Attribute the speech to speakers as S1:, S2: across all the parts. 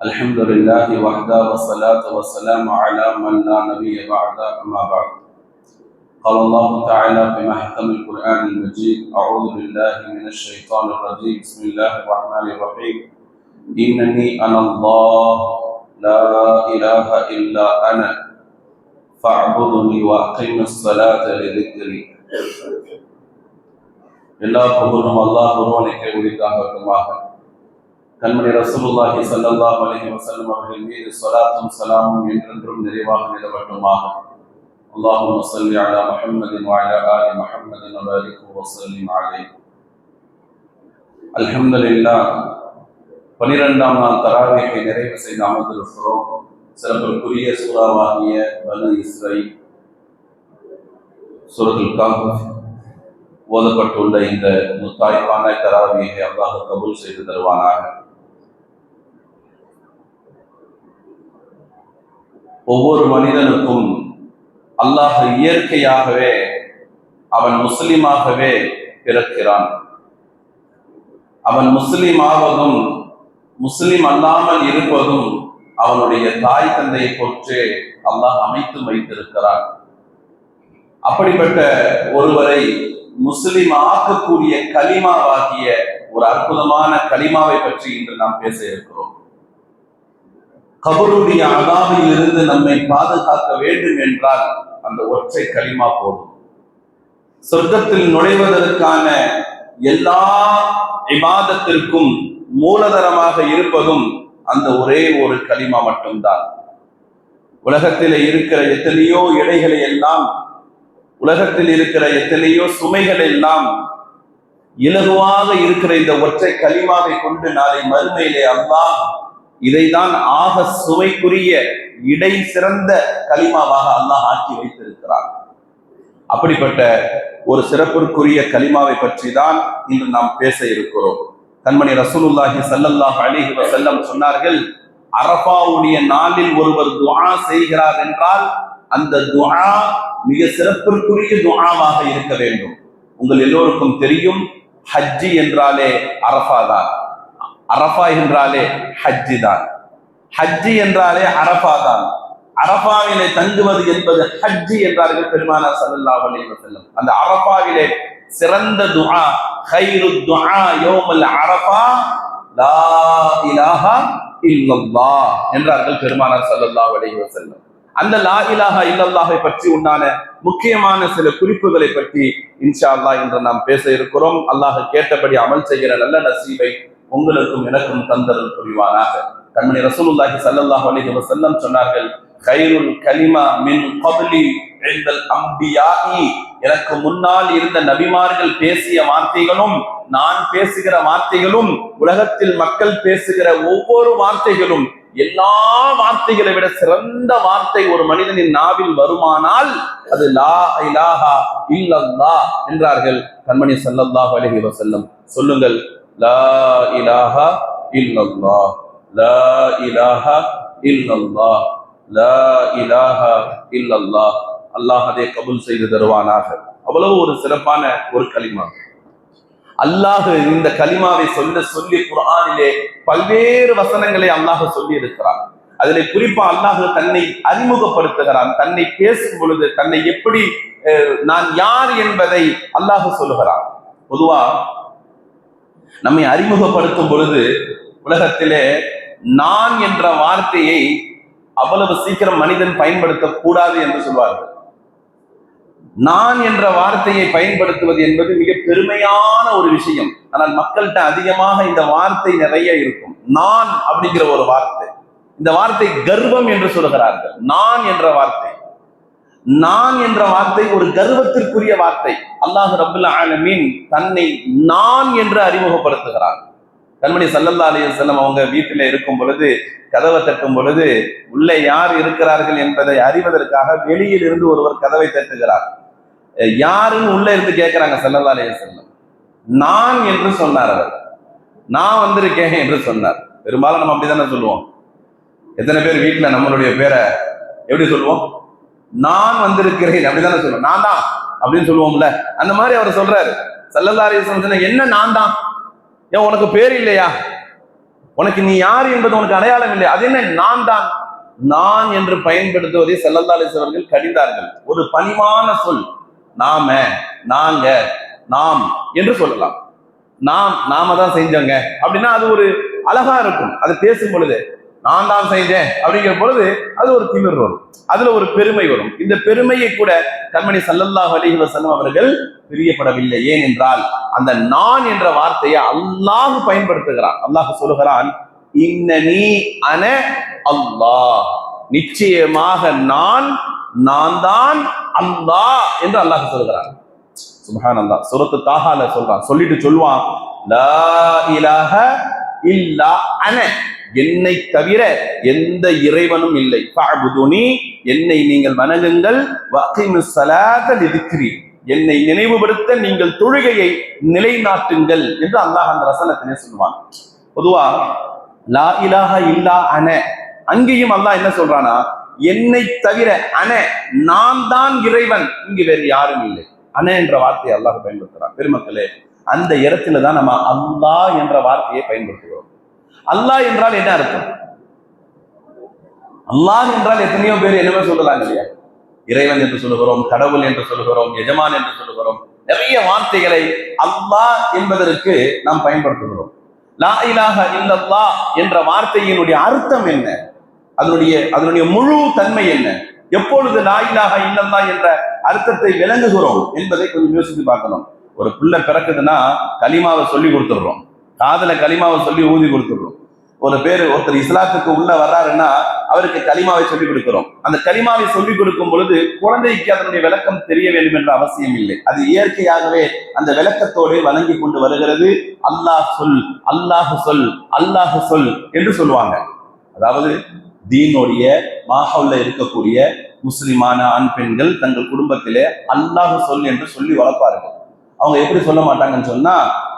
S1: الحمد لله وحده والصلاة والسلام على من لا نبي بعد أما بعد قال الله تعالى في محكم القرآن المجيد أعوذ بالله من الشيطان الرجيم بسم الله الرحمن الرحيم إنني أنا الله لا إله إلا أنا فاعبدني وأقم الصلاة لذكري எல்லா புகழும் அல்லாஹ் ஒருவனுக்கு உரித்தாகட்டுமாக கண்மணி ரசூலுல்லாஹி ஸல்லல்லாஹு அலைஹி வஸல்லம் அவர்கள் மீது ஸலாத்தும் ஸலாமும் என்றென்றும் நிறைவாக நிலவட்டுமாக اللهم صل على محمد وعلى آل محمد وبارك وسلم عليه الحمد لله பனிரெண்டாம் நாள் தராவியை நிறைவு செய்து அமர்ந்திருக்கிறோம் சிறப்பிற்குரிய சூறாவாகிய பனு இஸ்ரை சூரத்துல் காஃப் ஓதப்பட்டுள்ள இந்த முத்தாய்ப்பான தராவியை அல்லாஹ் கபூல் செய்து தருவானாக ஒவ்வொரு மனிதனுக்கும் அல்லாஹ் இயற்கையாகவே அவன் முஸ்லிமாகவே பிறக்கிறான். அவன் முஸ்லிம் ஆவதும் முஸ்லிம் அல்லாமல் இருப்பதும் அவனுடைய தாய் தந்தையை போற்று அல்லாஹ் அமைத்து வைத்திருக்கிறான். அப்படிப்பட்ட ஒருவரை முஸ்லிம் ஆக்கக்கூடிய கலிமாவாகிய ஒரு அற்புதமான களிமாவை பற்றி இன்று நாம் பேச இருக்கிறோம். கபருடைய அதாவில் இருந்து நம்மை பாதுகாக்க வேண்டும் என்றால் அந்த ஒற்றை களிமா போதும். சொர்க்கத்தில் நுழைவதற்கான எல்லா இபாதத்திற்கும் மூலதனமாக இருப்பதும் அந்த ஒரே ஒரு களிமா மட்டும்தான். உலகத்தில் இருக்கிற எத்தனையோ இடைகளை எல்லாம் உலகத்தில் இருக்கிற எத்தனையோ சுமைகள் எல்லாம் இலகுவாக இருக்கிற இந்த ஒற்றை களிமாவை கொண்டு நாளை மறுமையிலே அல்லாஹ் இதைதான் ஆக சுவைக்குரிய இடை சிறந்த களிமாவாக அல்லாஹ் ஆக்கி வைத்திருக்கிறார் அப்படிப்பட்ட ஒரு சிறப்பிற்குரிய கலிமாவை பற்றி தான் இன்று நாம் பேச இருக்கிறோம். கண்மணி ரசூலுல்லாஹி சல்லல்லாஹ் அலிஹி வசல்லம் சொன்னார்கள் அரபாவுடைய நாளில் ஒருவர் துவா செய்கிறார் என்றால் அந்த துவா மிக சிறப்பிற்குரிய துவாவாக இருக்க வேண்டும். உங்கள் எல்லோருக்கும் தெரியும் ஹஜ்ஜி என்றாலே அரபா தான். அரபா என்றாலே ஹஜ்ஜி தான். ஹஜ்ஜி என்றாலே அரபா தான். அரபாவிலே தங்குவது என்பது ஹஜ்ஜி என்றார்கள் பெருமானார் ஸல்லல்லாஹு அலைஹி வஸல்லம். அந்த அரபாவிலே சிறந்த துஆ ஹைரு துஆ யௌமல் அரபா லா இலாஹா இல்லல்லாஹ் என்றார்கள் பெருமானார் சல்லல்லாஹு அலைஹி வஸல்லம். அந்த லா இலாஹா இல்லல்லாஹை பற்றி உண்டான முக்கியமான சில குறிப்புகளை பற்றி இன்ஷா அல்லாஹ் இன்று நாம் பேச இருக்கிறோம். அல்லாஹ் கேட்டபடி அமல் செய்கிற நல்ல நசீபை உங்களுக்கும் எனக்கும் தந்தரல் புரிவானாக. கண்மணி ரசூலுல்லாஹி ஸல்லல்லாஹு அலைஹி வஸல்லம் சொன்னார்கள் கைருல் கலிமா மின் கபலி இந்தல் அம்பியாஇ எனக்கு முன்னால் இருந்த நபிமார்கள் பேசிய வார்த்தைகளும் நான் பேசுகிற வார்த்தைகளும் உலகத்தில் மக்கள் பேசுகிற ஒவ்வொரு வார்த்தைகளும் எல்லா வார்த்தைகளை விட சிறந்த வார்த்தை ஒரு மனிதனின் நாவில் வருமானால் அது லா இலாஹா இல்லல்லா என்றார்கள் கண்மணி சல்லல்லாஹு அலைஹி வஸல்லம். சொல்லுங்கள் லா இலாஹா இல்லல்லா லா இலாஹா இல்லல்லா லா இலாஹா இல்லல்லா அல்லாஹ் அதை கபுல் செய்து தருவானாக. அவ்வளவு ஒரு சிறப்பான ஒரு களிமா. அல்லாஹ் இந்த கலிமாவை சொல்ல சொல்லி குரானிலே பல்வேறு வசனங்களை அல்லாஹ் சொல்லி இருக்கிறான் அதிலே குறிப்பா அல்லாஹ் தன்னை அறிமுகப்படுத்துகிறான். தன்னை பேசும் பொழுது தன்னை எப்படி அஹ், நான் யார் என்பதை அல்லாஹ் சொல்லுகிறான். பொதுவா நம்மை அறிமுகப்படுத்தும் பொழுது உலகத்திலே நான் என்ற வார்த்தையை அவ்வளவு சீக்கிரம் மனிதன் பயன்படுத்தக் கூடாது என்று சொல்வார்கள். நான் என்ற வார்த்தையை பயன்படுத்துவது என்பது மிக பெருமையான ஒரு விஷயம். ஆனால் மக்கள்கிட்ட அதிகமாக இந்த வார்த்தை நிறைய இருக்கும். நான் அப்படிங்கிற ஒரு வார்த்தை. இந்த வார்த்தை கர்வம் என்று சொல்கிறார்கள் நான் என்ற வார்த்தை. நான் என்ற வார்த்தை ஒரு கர்வத்திற்குரிய வார்த்தை. அல்லாஹ் ரபுல் ஆலமீன் தன்னை நான் என்று அறிமுகப்படுத்துகிறான். கண்மணி சல்லல்லா அலைஹி வஸல்லம் அவங்க வீட்டில இருக்கும் பொழுது கதவை தட்டும் பொழுது உள்ளே யார் இருக்கிறார்கள் என்பதை அறிவதற்காக வெளியில் இருந்து ஒருவர் கதவை தட்டுகிறார். யாருன்னு உள்ள இருந்து கேட்கிறாங்க சல்லல்லா அலைஹி வஸல்லம். நான் என்று சொன்னார் அவர். நான் வந்திருக்கேன் என்று சொன்னார். பெரும்பாலும் நம்ம அப்படிதானே சொல்லுவோம். எத்தனை பேர் வீட்டில் நம்மளுடைய பேரை எப்படி சொல்லுவோம்? நான் வந்திருக்கிறேன். அப்படிதானே சொல்லுவோம் நான் தான் அப்படின்னு சொல்லுவோம்ல. அந்த மாதிரி அவர் சொல்றாரு. சல்லல்லாரி என்ன நான் தான்? ஏன் உனக்கு பேர் இல்லையா? உனக்கு நீ யார் என்பது உனக்கு அடையாளம் இல்லை அது என்ன? நான் தான். நான் என்று பயன்படுத்துவதை செல்லல்லாலிஸ் அவர்கள் கடிந்தார்கள். ஒரு பணிவான சொல். நாம நாங்க நாம் என்று சொல்லலாம். நாம் நாம தான் செஞ்சோங்க. அப்படின்னா அது ஒரு அழகா இருக்கும். அது பேசும் பொழுது. நான் தான் செஞ்சேன் அப்படிங்கிற பொழுது அது ஒரு திமிர் வரும். அதுல ஒரு பெருமை வரும். இந்த பெருமையை கூட கண்மணி சல்லல்லாஹ் அலிஹி வசல்லம் அவர்கள் பிரியப்படவில்லை. ஏனென்றால் அந்த நான் என்ற வார்த்தையை அல்லாஹ் பயன்படுத்துகிறான். அல்லாஹ் சொல்லுகிறான் இன்னனி அன அல்லாஹ். நிச்சயமாக நான் நான் தான் அல்லாஹ் என்று அல்லாஹ் சொல்கிறான் சுபஹான் அல்லாஹ் சுரத்து தாஹால சொல்றான். சொல்லிட்டு சொல்லுவான் லா இலாஹ இல்லா அன. என்னை தவிர எந்த இறைவனும் இல்லை. ஃபஅபுதுனி என்னை நீங்கள் வணங்குங்கள். வஅகிமுஸ் என்னை நினைவுபடுத்த நீங்கள் தொழுகையை நிலைநாட்டுங்கள் என்று அல்லாஹ் அந்த ரசனத்தினே சொல்லுவாங்க பொதுவா லா இலாக இல்லா அன அங்கேயும் அல்லாஹ் என்ன சொல்றானா என்னை தவிர அன நான் தான் இறைவன் இங்கு வேறு யாரும் இல்லை. அன என்ற வார்த்தையை அல்லாஹ் பயன்படுத்துறான். பெருமக்களே அந்த இடத்துல தான் நம்ம அல்லாஹ் என்ற வார்த்தையை பயன்படுத்துகிறோம். அல்லாஹ் என்றால் என்ன அர்த்தம்? அல்லாஹ் என்றால் எத்தனையோ பேர் என்னமே சொல்லலாம் இல்லையா? இறைவன் என்று சொல்லுகிறோம் கடவுள் என்று சொல்லுகிறோம் எஜமான் என்று சொல்லுகிறோம். நிறைய வார்த்தைகளை அல்லாஹ் என்பதற்கு நாம் பயன்படுத்துகிறோம். லா இலாஹ என்ற வார்த்தையினுடைய அர்த்தம் என்ன? அதனுடைய அதனுடைய முழு தன்மை என்ன? எப்பொழுது லா இலாஹ இல்லல்லா என்ற அர்த்தத்தை விளங்குகிறோம் என்பதை கொஞ்சம் யோசித்து பார்க்கணும். ஒரு பிள்ளை பிறக்குதுன்னா கலிமாவை சொல்லி கொடுத்துடுறோம். காதல களிமாவை சொல்லி ஊதி கொடுத்துடுறோம். ஒரு பேர் ஒருத்தர் இஸ்லாத்துக்கு உள்ள வர்றாருன்னா அவருக்கு கலிமாவை சொல்லி கொடுக்கிறோம். அந்த கலிமாவை சொல்லி கொடுக்கும் பொழுது குழந்தைக்கு அதனுடைய விளக்கம் தெரிய வேண்டும் என்ற அவசியம் இல்லை. அது இயற்கையாகவே அந்த விளக்கத்தோடு வணங்கி கொண்டு வருகிறது. அல்லாஹ் சொல் அல்லாஹு சொல் அல்லாஹு சொல் என்று சொல்லுவாங்க. அதாவது தீனுடைய மாஹவுல இருக்கக்கூடிய முஸ்லிமான ஆண் பெண்கள் தங்கள் குடும்பத்திலே அல்லாஹு சொல் என்று சொல்லி வளர்ப்பார்கள். அவங்க எப்படி சொல்ல மாட்டாங்கன்னு சொன்னா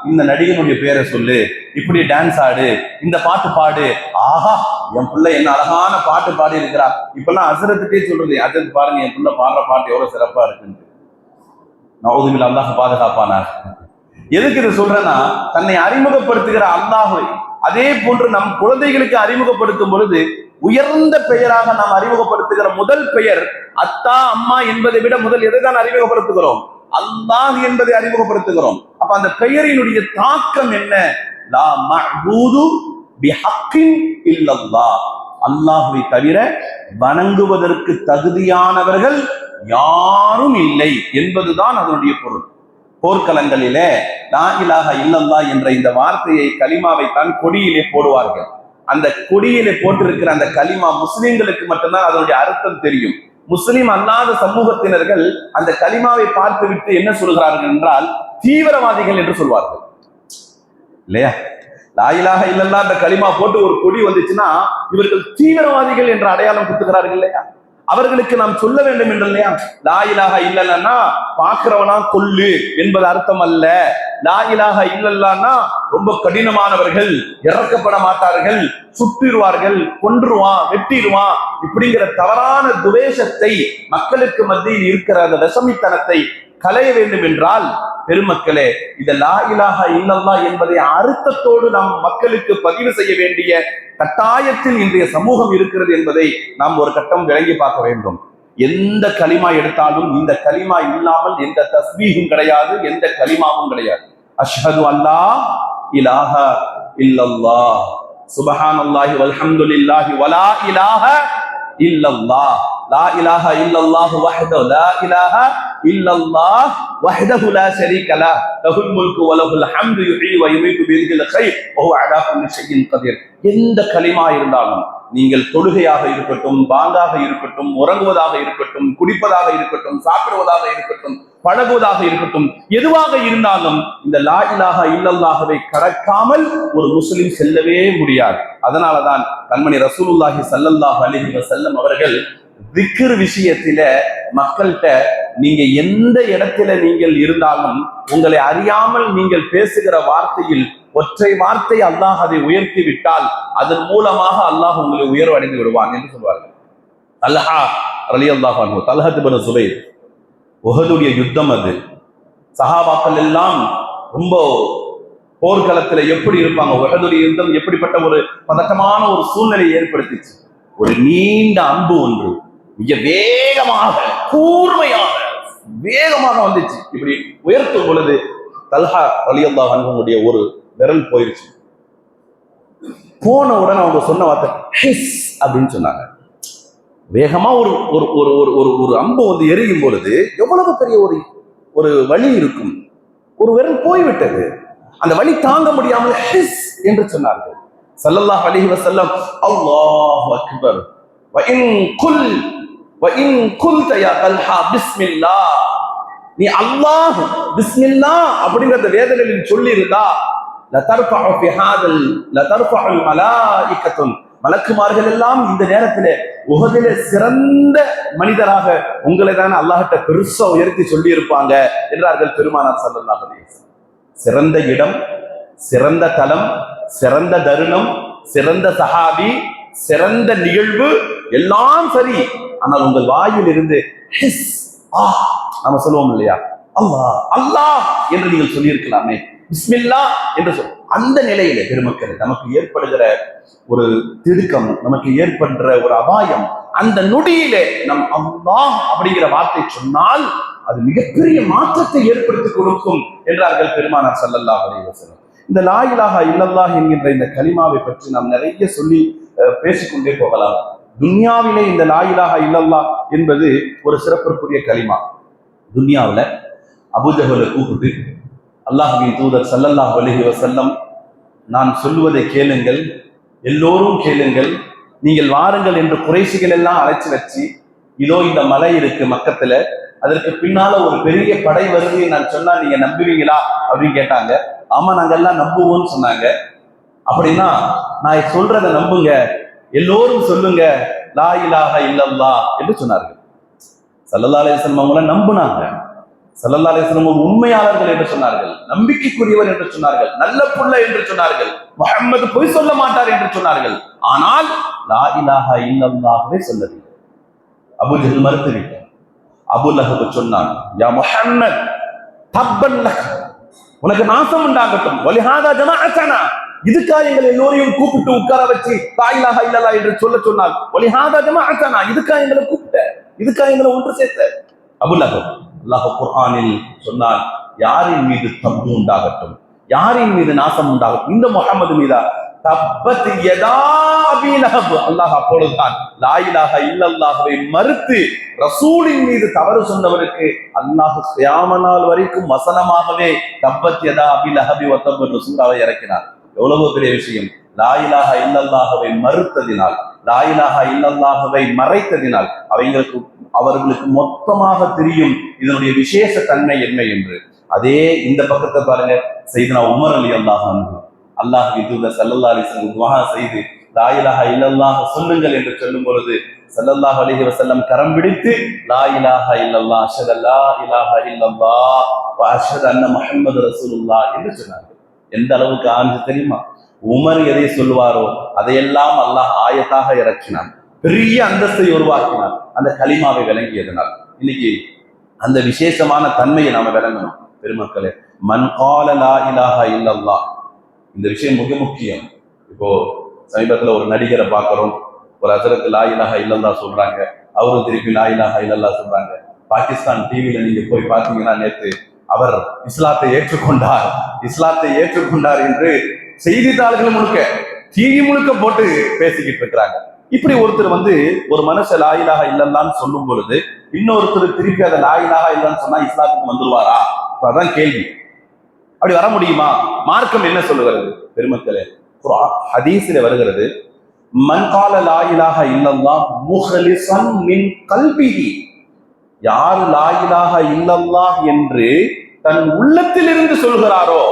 S1: இந்த நடிகனுடைய பேரை சொல்லு இப்படி டான்ஸ் ஆடு இந்த பாட்டு பாடு. ஆஹா என் பிள்ளை என்ன அழகான பாட்டு பாடி இருக்கிறா இப்பெல்லாம் அசுரத்துக்கே சொல்றது அஜத் பாருங்க என் பிள்ளை பாடுற பாட்டு எவ்வளவு சிறப்பா இருக்குன்னு நவதுமில் அல்லாஹ் பாதுகாப்பானார். எதுக்கு இதை சொல்றேன்னா தன்னை அறிமுகப்படுத்துகிற அல்லாஹை அதே போன்று நம் குழந்தைகளுக்கு அறிமுகப்படுத்தும் பொழுது உயர்ந்த பெயராக நாம் அறிமுகப்படுத்துகிற முதல் பெயர் அத்தா அம்மா என்பதை விட முதல் எதை தான் அறிமுகப்படுத்துகிறோம்? அல்லாஹ் என்பதை அறிமுகப்படுத்துகிறோம். அப்ப அந்த பெயரினுடைய தாக்கம் என்ன? லா மஅபூது பிஹக்கின் இல்லல்லாஹ். அல்லாஹுவை தவிர வணங்குவதற்கு தகுதியானவர்கள் யாரும் இல்லை என்பதுதான் அதனுடைய பொருள். போர்க்களங்களிலே லா இலாஹ இல்லல்லா என்ற இந்த வார்த்தையை கலிமாவை தான் கொடியிலே போடுவார்கள். அந்த கொடியிலே போட்டிருக்கிற அந்த கலிமா முஸ்லிம்களுக்கு மட்டும்தான் அதனுடைய அர்த்தம் தெரியும். முஸ்லிம் அல்லாத சமூகத்தினர்கள் அந்த கலிமாவை பார்த்து விட்டு என்ன சொல்கிறார்கள் என்றால் தீவிரவாதிகள் என்று சொல்வார்கள். இல்லையா? லாயிலாக இல்லல்லா அந்த களிமா போட்டு ஒரு கொடி வந்துச்சுன்னா இவர்கள் தீவிரவாதிகள் என்ற அடையாளம் கொடுத்துக்கிறார்கள் இல்லையா? அவர்களுக்கு நாம் சொல்ல வேண்டும் என்று இல்லையா? லாயிலாக இல்லைன்னா பாக்குறவனா கொல்லு என்பது அர்த்தம் அல்ல லாயிலாக இல்லைன்னா ரொம்ப கடினமானவர்கள் இறக்கப்பட மாட்டார்கள் சுட்டிடுவார்கள் கொன்றுவான் வெட்டிடுவான். இப்படிங்கிற தவறான துவேஷத்தை மக்களுக்கு மத்தியில் இருக்கிற அந்த விஷமித்தனத்தை களைய வேண்டும் என்றால் பெருமக்களே இந்த லா இலாஹா இல்லல்லா என்பதை அர்த்தத்தோடு நாம் மக்களுக்கு பதிவு செய்ய வேண்டிய கட்டாயத்தில் இன்றைய சமூகம் இருக்கிறது என்பதை நாம் ஒரு கட்டம் விளங்கி பார்க்க வேண்டும். எந்த களிமா எடுத்தாலும் இந்த களிமா இல்லாமல் எந்த தஸ்மீகும் கிடையாது எந்த களிமாவும் கிடையாது. அஷ்ஹது அல்லா இலாக இல்லல்லா சுபஹானல்லாஹி வல்ஹம்துலில்லாஹி வலா இலாக இல்லல்லாஹ். லா இலாஹ இல்லல்லாஹு வஹ்தஹு லா இலாஹ இல்லல்லாஹ் வஹ்தஹு லா ஷரீக லா. லஹுல் முல்கு வ லஹுல் ஹம்து யுஹ்யி வ யுமீத்து பியதில் கைர் வ ஹுவ அலா குல்லி ஷைஇன் கதீர் எந்த கலிமா இருந்தாலும் நீங்கள் தொழுகையாக இருக்கட்டும் பாங்காக இருக்கட்டும் உறங்குவதாக இருக்கட்டும் குடிப்பதாக இருக்கட்டும் சாப்பிடுவதாக இருக்கட்டும் பழகுவதாக இருக்கட்டும். எதுவாக இருந்தாலும் இந்த லா இலாஹா இல்லல்லாஹவை கடக்காமல் ஒரு முஸ்லிம் செல்லவே முடியாது. அதனாலதான் கண்மணி ரசூலுல்லாஹி சல்லல்லாஹ் அலிஹி செல்லம் அவர்கள் திக்ர் விஷயத்தில மக்கள்கிட்ட நீங்க எந்த இடத்துல நீங்கள் இருந்தாலும் உங்களை அறியாமல் நீங்கள் பேசுகிற வார்த்தையில் ஒற்றை வார்த்தை அல்லாஹ் அதை உயர்த்தி விட்டால் அதன் மூலமாக அல்லாஹ் உங்களை உயர்வடைந்து விடுவான் என்று சொல்வார்கள். அல்லஹா அலி அல்லாஹ் தலஹத் சுபைர். உகதுடைய யுத்தம் அது. சஹாபாக்கள் எல்லாம் ரொம்ப போர்க்களத்துல எப்படி இருப்பாங்க? உகதுடைய யுத்தம் எப்படிப்பட்ட ஒரு பதட்டமான ஒரு சூழ்நிலையை ஏற்படுத்திச்சு. ஒரு நீண்ட அன்பு ஒன்று. மிக வேகமாக கூர்மையாக வேகமாக வந்துச்சு. இப்படி உயர்த்தும் பொழுது தல்ஹா அலியல்லா அன்பனுடைய ஒரு விரல் போயிருச்சு. போன உடனே அவங்க சொன்ன வார்த்தை ஹிஸ் அப்படின்னு சொன்னாங்க. வேகமா ஒரு ஒரு ஒரு ஒரு ஒரு ஒரு அம்பு வந்து எரியும் பொழுது எவ்வளவு பெரிய ஒரு ஒரு வழி இருக்கும்? ஒரு விரல் போய்விட்டது. அந்த வழி தாங்க முடியாமல் ஹிஸ் என்று சொன்னார்கள். சல்லல்லாஹ் அலிஹி வசல்லம் அல்லாஹ் அக்பர். வ குல் வ குல் தயா தல்ஹா பிஸ்மில்லா. நீ அல்லாஹ் பிஸ்மில்லா அப்படிங்கறத வேதனையில் சொல்லி இருந்தா லதர்ஃபஉ ஃபி ஹாதல் லதர்ஃபஉ மலாயிகத்துன். மலக்குமார்கள் எல்லாம் இந்த நேரத்துல உகதில சிறந்த மனிதராக உங்களை தான் அல்லாஹிட்ட பெருசா உயர்த்தி சொல்லி இருப்பாங்க என்றார்கள் பெருமானார் ஸல்லல்லாஹு சிறந்த இடம் சிறந்த தலம் சிறந்த தருணம் சிறந்த சஹாபி சிறந்த நிகழ்வு எல்லாம் சரி. ஆனால் உங்கள் வாயில் இருந்து ஹிஸ் சொல்லுவோம் இல்லையா? அல்லாஹ் அல்லாஹ் என்று நீங்கள் சொல்லியிருக்கலாமே. பிஸ்மில்லா என்று சொல்லுவோம் அந்த நிலையில பெருமக்கள் நமக்கு ஏற்படுகிற ஒரு திடுக்கம் நமக்கு ஏற்படுற ஒரு அபாயம் அந்த நொடியிலே நம் அல்லாஹ் அப்படிங்கிற வார்த்தை சொன்னால் அது மிகப்பெரிய மாற்றத்தை ஏற்படுத்தி கொடுக்கும் என்றார்கள் பெருமானார் சல்லல்லாஹ் அலைஹி இந்த லா இலாஹா இல்லல்லாஹ் என்கின்ற இந்த கலிமாவை பற்றி நாம் நிறைய சொல்லி அஹ், பேசிக்கொண்டே போகலாம். துன்யாவிலே இந்த லா இல்லல்லா இல்லல்லாஹ் என்பது ஒரு சிறப்பிற்குரிய கலிமா. துன்யாவில் அபுஜகலை கூப்பிட்டு அல்லாஹுவின் தூதர் சல்லல்லாஹ் அலஹி வசல்லம் நான் சொல்லுவதை கேளுங்கள் எல்லோரும் கேளுங்கள். நீங்கள் வாருங்கள் என்று குறைசிகள் எல்லாம் அழைச்சி வச்சு இதோ இந்த மலை இருக்கு மக்கத்துல அதற்கு பின்னால ஒரு பெரிய படை வருது நான் சொன்னா நீங்க நம்புவீங்களா அப்படின்னு கேட்டாங்க. ஆமா நாங்க எல்லாம் நம்புவோம்னு சொன்னாங்க. அப்படின்னா நான் சொல்றத நம்புங்க எல்லோரும் சொல்லுங்க லா இலாஹ இல்லல்லா என்று சொன்னார்கள். சல்லல்லா அலிஸ்லாம் அவங்கள நம்புனாங்க. சல்லல்லா அலையம் ஒரு உண்மையாளர்கள் என்று சொன்னார்கள் நம்பிக்கைக்குரியவர் என்று சொன்னார்கள் நல்ல புள்ள என்று சொன்னார்கள் முஹம்மது பொய் சொல்ல மாட்டார் என்று சொன்னார்கள். ஆனால் லா இலாஹா இல்லல்லாஹ்வே சொல்லவில்லை. அபூஜஹல் மறுத்துவிட்டார். அபு லஹபு சொன்னான் யா முஹம்மத் தப்பன் உனக்கு நாசம் உண்டாகட்டும். வலிஹாதா ஜமாஅத்தனா இதுக்கா எங்கள் எல்லோரையும் கூப்பிட்டு உட்கார வச்சு தாயிலாக இல்லலா என்று சொல்ல சொன்னால் வலிஹாதா ஜமாஅத்தனா இதுக்கா எங்களை கூப்பிட்ட இதுக்கா எங்களை ஒன்று சேர்த்த. அபு அல்லாஹ் குர்ஆனில் சொன்னால் யாரின் மீது தப்பு உண்டாகட்டும் யாரின் மீது நாசம் உண்டாகட்டும் இந்த முகமது மீதா தப்பத் யதா அபீ அல்லாஹ் அப்பொழுதுதான் லாயிலாக இல்லல்லாகவே மறுத்து ரசூலின் மீது தவறு சொன்னவருக்கு அல்லாஹ் கியாம நாள் வரைக்கும் வசனமாகவே தப்பத் யதா அபி ஒத்தம்பு ரசூலாவை இறக்கினார் எவ்வளவு பெரிய விஷயம். லாயிலாக இலாஹ மறுத்ததினால் லாயிலாக இலாஹ மறைத்ததினால் அவங்களுக்கு அவர்களுக்கு மொத்தமாக தெரியும் இதனுடைய விசேஷ தன்மை என்ன என்று. அதே இந்த பக்கத்தை பாருங்க செய்தனா உமர் அலி அல்லாஹ் அல்லாஹ் தூதர் சல்லல்லா அலிஸ்லம் துவா செய்து லாயிலாக இல்லல்லாக சொல்லுங்கள் என்று சொல்லும் பொழுது சல்லல்லாஹ் அலிஹி வசல்லம் கரம் பிடித்து லா இலாஹ இல்லல்லா அஷ்ஹது அல்லா இலாஹ இல்லல்லா அஷத் அன்ன முஹம்மது ரசூலுல்லா என்று சொன்னார் எந்த அளவுக்கு ஆனது தெரியுமா? உமர் எதை சொல்லுவாரோ அதையெல்லாம் அல்லாஹ் ஆயத்தாக இறக்கினான். பெரிய அந்தஸ்தை உருவாக்கினான். அந்த கலிமாவை விளங்கியதனால் இன்னைக்கு அந்த விசேஷமான தன்மையை நாம விளங்கணும் பெருமக்களே மன் கால லா இலாஹ இந்த விஷயம் மிக முக்கியம். இப்போ சமீபத்துல ஒரு நடிகரை பார்க்குறோம். ஒரு அசரத்து லா இலாஹ இல்லல்லா சொல்றாங்க. அவரும் திருப்பி லா இலாஹ இல்லல்லா சொல்றாங்க. பாகிஸ்தான் டிவியில நீங்க போய் பார்த்தீங்கன்னா நேற்று அவர் இஸ்லாத்தை ஏற்றுக்கொண்டார். இஸ்லாத்தை ஏற்றுக்கொண்டார் என்று செய்தித்தாள்கள் முழுக்க டிவி முழுக்க போட்டு பேசிக்கிட்டு இருக்கிறாங்க. இப்படி ஒருத்தர் வந்து ஒரு மனுஷ லாயிலாக இல்லைன்னு சொல்லும் பொழுது இன்னொருத்தர் திருப்பி அதை லாயிலாக இல்லைன்னு சொன்னா இஸ்லாத்துக்கு வந்துருவாரா? அதான் கேள்வி. அப்படி வர முடியுமா? மார்க்கம் என்ன சொல்லுகிறது? பெருமக்களே குர்ஆன் ஹதீஸில் வருகிறது மன்கால லாயிலாக லா இலாஹ மின் கல்பிஹி யார் லாயிலாக இல்லல்லாஹ் என்று தன் உள்ளத்திலிருந்து சொல்கிறாரோ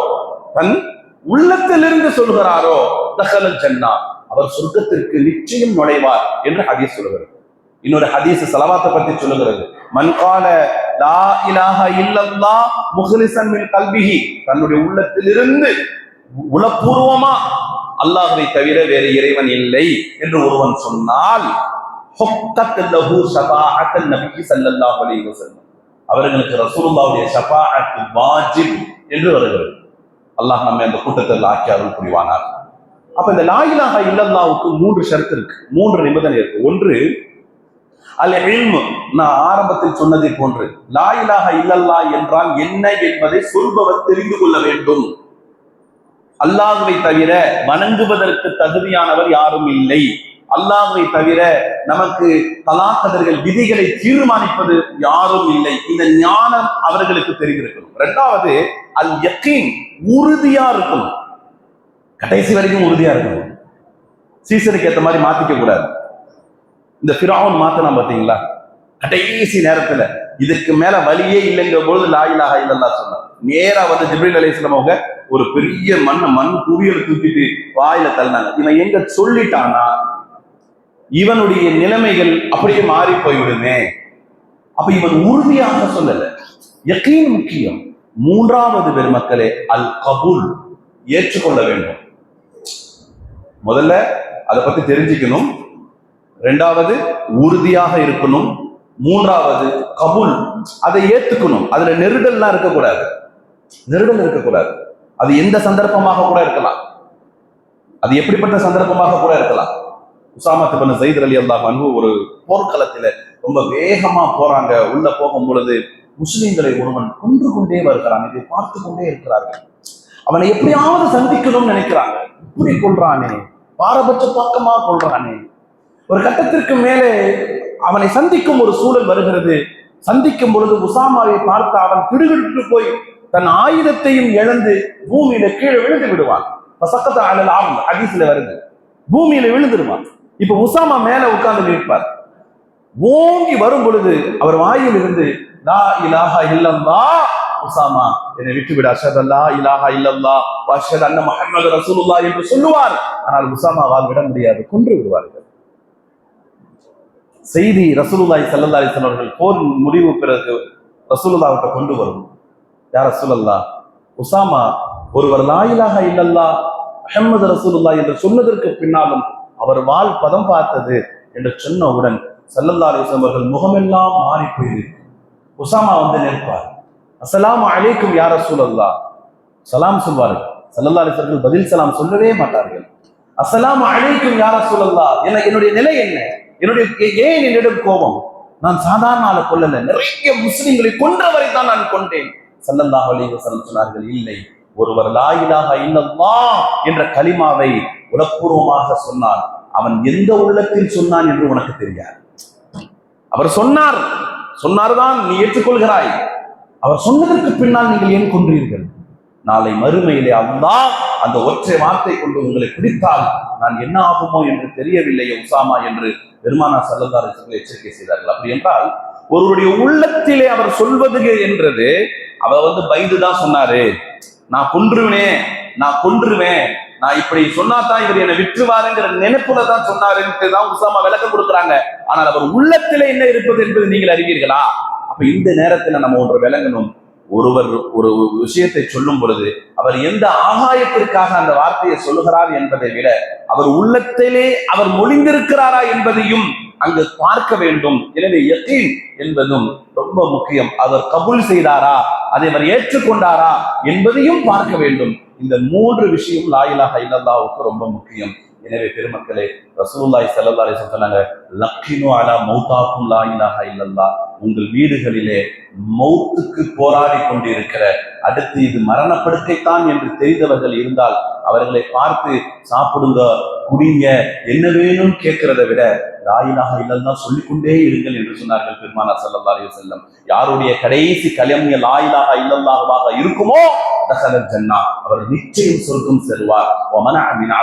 S1: தன் உள்ளத்திலிருந்து சொல்கிறாரோ தகலல் ஜன்னா அவர் சொர்க்கத்திற்கு நிச்சயம் நுழைவார் என்று ஹதீஸ் சொல்கிறது. இன்னொரு ஹதீஸ் சலவாத்தை பத்தி சொல்லுகிறது. மன்கால லா இலாஹ இல்லல்லா முஹ்லிஸன் மின் கல்விஹி தன்னுடைய உள்ளத்திலிருந்து உளப்பூர்வமா அல்லாஹை தவிர வேறு இறைவன் இல்லை என்று ஒருவன் சொன்னால் அவர்களுக்கு ரசூலுல்லாவுடைய ஷஃபாஅத் வாஜிப் என்று வருகிறது அல்லாஹ் நம்ம அந்த கூட்டத்தில் ஆக்கி அருள் புரிவானார் அப்ப இந்த லாயிலாக இல்லல்லாவுக்கு மூன்று ஷரத்து இருக்கு மூன்று நிபந்தனை இருக்கு ஒன்று அல் இல்மு நான் ஆரம்பத்தில் சொன்னதை போன்று லாயிலாக இல்லல்லா என்றால் என்ன என்பதை சொல்பவர் தெரிந்து கொள்ள வேண்டும். அல்லாஹுவை தவிர வணங்குவதற்கு தகுதியானவர் யாரும் இல்லை அல்லாமை தவிர நமக்கு தலாக்கதர்கள் விதிகளை தீர்மானிப்பது யாரும் இல்லை. இந்த ஞானம் அவர்களுக்கு தெரிந்திருக்கணும். இரண்டாவது அல் யக்கீன் உறுதியா இருக்கணும். கடைசி வரைக்கும் உறுதியா இருக்கணும். சீசனுக்கு ஏற்ற மாதிரி மாத்திக்க கூடாது. இந்த பிராவன் மாத்தலாம் பார்த்தீங்களா கடைசி நேரத்துல இதுக்கு மேல வழியே இல்லைங்கிற பொழுது லாயிலாக இல்லல்லா சொன்னார் நேரா வந்து ஜிப்ரில் அலைஹிஸ்ஸலாம் அவங்க ஒரு பெரிய மண்ணை மண் குவியல் தூக்கிட்டு வாயில தள்ளினாங்க. இவன் எங்க சொல்லிட்டானா இவனுடைய நிலைமைகள் அப்படியே மாறி போய்விடுமே. அப்ப இவன் உறுதியாக சொல்லல. யக்கீன் முக்கியம். மூன்றாவது பெருமக்களே அல் கபூல் ஏற்றுக்கொள்ள வேண்டும். முதல்ல அதை பத்தி தெரிஞ்சுக்கணும். ரெண்டாவது உறுதியாக இருக்கணும். மூன்றாவது கபூல். அதை ஏத்துக்கணும். அதுல நெருடல்லாம் இருக்கக்கூடாது. நெருடல் இருக்கக்கூடாது. அது எந்த சந்தர்ப்பமாக கூட இருக்கலாம். அது எப்படிப்பட்ட சந்தர்ப்பமாக கூட இருக்கலாம். உசாமத்து பின் ஜெயித் அலி அல்லாஹ் அன்பு ஒரு போர்க்களத்துல ரொம்ப வேகமா போறாங்க. உள்ள போகும் பொழுது முஸ்லீம்களை ஒருவன் கொன்று கொண்டே வருகிறான். இதை பார்த்து கொண்டே இருக்கிறார்கள். அவனை எப்படியாவது சந்திக்கணும்னு நினைக்கிறாங்க. இப்படி கொள்றானே. பாரபட்ச பக்கமா கொள்றானே. ஒரு கட்டத்திற்கு மேலே அவனை சந்திக்கும் ஒரு சூழல் வருகிறது. சந்திக்கும் பொழுது உசாமாவை பார்த்து அவன் திடுகிட்டு போய் தன் ஆயுதத்தையும் இழந்து பூமியில கீழே விழுந்து விடுவான். பசக்கத்தை அழல் ஆகும் அதிசல வருது. பூமியில விழுந்துருவான். இப்ப உசாமா மேல உட்கார்ந்து இருப்பார் ஓங்கி வரும் பொழுது அவர் வாயில் இருந்து லா இலாஹா இல்லல்லா உசாமா. என்னை விட்டுவிட அஷத் அல்லா இலாஹா இல்லல்லா அஷத் அண்ண முஹம்மது ரசூலுல்லா என்று சொல்லுவார். ஆனால் உசாமாவால் விட முடியாது கொன்று விடுவார்கள். செய்தி ரசூலுல்லாய் சல்லல்லா அலைஹி அவர்கள் போர் முடிவு பிறகு ரசூலுல்லாஹ்விட்ட கொண்டு வரும். யார் ரசூலல்லா உசாமா ஒருவர் லா இலாஹா இல்லல்லா அஹமது ரசூலுல்லா என்று சொன்னதற்கு பின்னாலும் அவர் வால் பதம் பார்த்தது என்று சொன்னவுடன் சல்லல்லா அலைஹி அவர்கள் முகமெல்லாம் மாறி போயிருக்கு. உசாமா வந்து நிற்பார். அசலாம் அழைக்கும் யார சூழல்லா சலாம் சொல்வார்கள். சல்லல்லா அலைஹி பதில் சலாம் சொல்லவே மாட்டார்கள். அசலாம் அழைக்கும் யார சூழல்லா என்ன என்னுடைய நிலை என்ன? என்னுடைய ஏன் என்னிடம் கோபம்? நான் சாதாரண ஆளை கொல்லல. நிறைய முஸ்லிம்களை கொன்றவரை தான் நான் கொண்டேன். ஸல்லல்லாஹு அலிஹசலம் சொன்னார்கள் இல்லை. ஒருவர் லாயிலாக இல்லல்லா என்ற கலிமாவை உலப்பூர்வமாக சொன்னார் அவன் எந்த உள்ளத்தில் சொன்னான் என்று உனக்கு தெரியாது. அவர் சொன்னார். சொன்னார்தான் நீ ஏற்றுக்கொள்கிறாய். அவர் சொன்னதற்கு பின்னால் நீங்கள் ஏன் கொன்றீர்கள்? நாளை மறுமையிலே அல்லா அந்த ஒற்றை வார்த்தை கொண்டு உங்களை பிடித்தால் நான் என்ன ஆகுமோ என்று தெரியவில்லை உசாமா என்று பெருமானா சல்லல்லாஹு எச்சரிக்கை செய்தார்கள். அப்படி என்றால் ஒருவருடைய உள்ளத்திலே அவர் சொல்வது என்றது அவர் வந்து பைது தான் சொன்னாரு. நான் கொன்றுவேன் நான் கொன்றுவேன் நான் இப்படி சொன்னாதான் இவர் என்னை விற்றுவாருங்கிற நினைப்புல தான் சொன்னாருன்ட்டு தான் உசாமா விளக்கம் கொடுக்குறாங்க. ஆனால் அவர் உள்ளத்துல என்ன இருப்பது என்பது நீங்கள் அறிவீர்களா? அப்ப இந்த நேரத்துல நம்ம ஒன்று விளங்கணும். ஒருவர் ஒரு விஷயத்தை சொல்லும் பொழுது அவர் எந்த ஆகாயத்திற்காக அந்த வார்த்தையை சொல்லுகிறார் என்பதை விட அவர் உள்ளத்திலே அவர் மொழிந்திருக்கிறாரா என்பதையும் அங்கு பார்க்க வேண்டும். எனவே எத்தீன் என்பதும் ரொம்ப முக்கியம். அவர் கபூல் செய்தாரா? அதை அவர் ஏற்றுக்கொண்டாரா என்பதையும் பார்க்க வேண்டும். இந்த மூன்று விஷயம் லாயிலாக இல்லல்லாவுக்கு ரொம்ப முக்கியம். எனவே பெருமக்களே ரசூல்லாய் ஸல்லல்லாஹு அலைஹி சொன்னாங்க லக்கினு அலா மௌதாக்கும் லா இலாஹா உங்கள் வீடுகளிலே மௌத்துக்கு போராடி கொண்டிருக்கிற அடுத்து இது மரணப்படுக்கைத்தான் என்று தெரிந்தவர்கள் இருந்தால் அவர்களை பார்த்து சாப்பிடுங்க குடிங்க என்ன வேணும் கேட்கிறத விட லாயிலாக இல்லல்லா சொல்லிக்கொண்டே இருங்கள் என்று சொன்னார்கள் பெருமானா ஸல்லல்லாஹு அலைஹி யாருடைய கடைசி கலமிய லாயிலாக இல்லல்லாஹுவாக இருக்குமோ தஹலல் ஜன்னா. அவர் நிச்சயம் சொர்க்கம் செல்வார். வமன மின்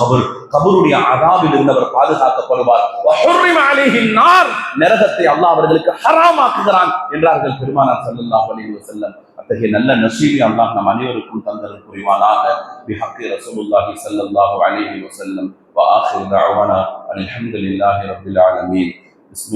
S1: கபர். கபருடைய அதாபில் இருந்து அவர் பாதுகாக்கப்படுவார் வஹுர்ரிம அலைஹி நார் நரகத்தை அல்லாஹ் அவர்களுக்கு ஹராமாக்குகிறான் என்றார்கள் பெருமானார் ஸல்லல்லாஹு அலைஹி வஸல்லம் அத்தகைய நல்ல நசீபை அல்லாஹ் நம் அனைவருக்கும் தந்தல் புரிவானாக பிஹக்கி ரசூலுல்லாஹி ஸல்லல்லாஹு அலைஹி வஸல்லம் وآخر دعوانا أن الحمد لله رب العالمين بسم